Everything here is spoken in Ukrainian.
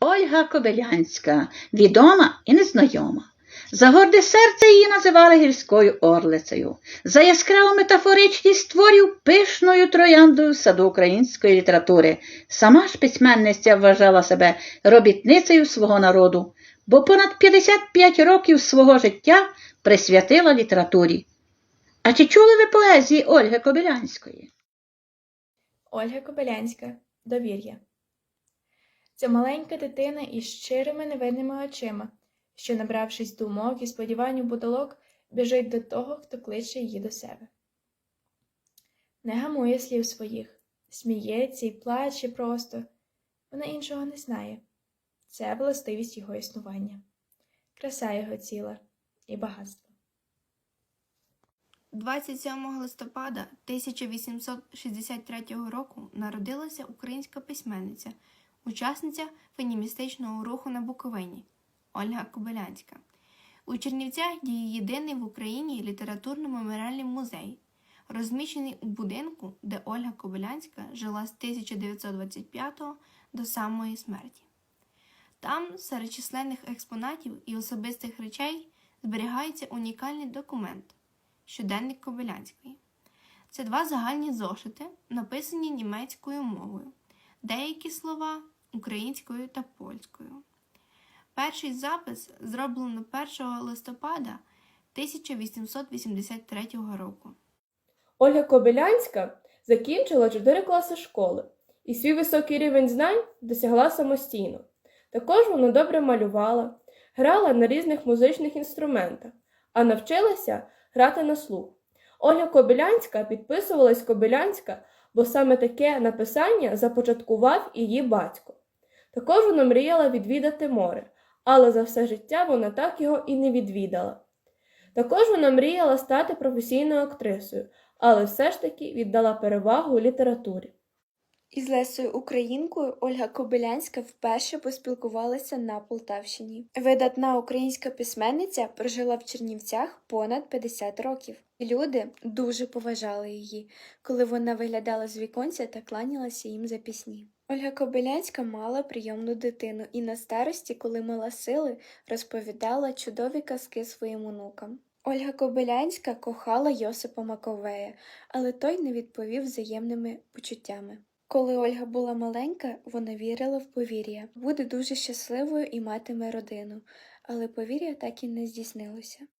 Ольга Кобилянська, відома і незнайома. За горде серце її називали гірською орлицею, за яскраву метафоричність творів пишною трояндою саду української літератури. Сама ж письменниця вважала себе робітницею свого народу, бо понад 55 років свого життя присвятила літературі. А чи чули ви поезії Ольги Кобилянської? Ольга Кобилянська. Довір'я. Це маленька дитина із щирими невинними очима, що, набравшись думок і сподівань у потолок, біжить до того, хто кличе її до себе. Не гамує слів своїх, сміється і плаче просто. Вона іншого не знає. Це властивість його існування, краса його ціла і багатство. 27 листопада 1863 року народилася українська письменниця, учасниця феміністичного руху на Буковині Ольга Кобилянська. У Чернівцях діє єдиний в Україні літературно-меморіальний музей, розміщений у будинку, де Ольга Кобилянська жила з 1925 до самої смерті. Там, серед численних експонатів і особистих речей, зберігається унікальний документ щоденник Кобилянської. Це два загальні зошити, написані німецькою мовою, деякі слова українською та польською. Перший запис зроблено 1 листопада 1883 року. Ольга Кобилянська закінчила 4 класи школи і свій високий рівень знань досягла самостійно. Також вона добре малювала, грала на різних музичних інструментах, а навчилася грати на слух. Ольга Кобилянська підписувалась Кобилянська, бо саме таке написання започаткував її батько. Також вона мріяла відвідати море, але за все життя вона так його і не відвідала. Також вона мріяла стати професійною актрисою, але все ж таки віддала перевагу літературі. Із Лесою Українкою Ольга Кобилянська вперше поспілкувалася на Полтавщині. Видатна українська письменниця прожила в Чернівцях понад 50 років. Люди дуже поважали її, коли вона виглядала з віконця та кланялася їм за пісні. Ольга Кобилянська мала прийомну дитину і на старості, коли мала сили, розповідала чудові казки своїм онукам. Ольга Кобилянська кохала Йосипа Маковея, але той не відповів взаємними почуттями. Коли Ольга була маленька, вона вірила в повір'я, буде дуже щасливою і матиме родину, але повір'я так і не здійснилося.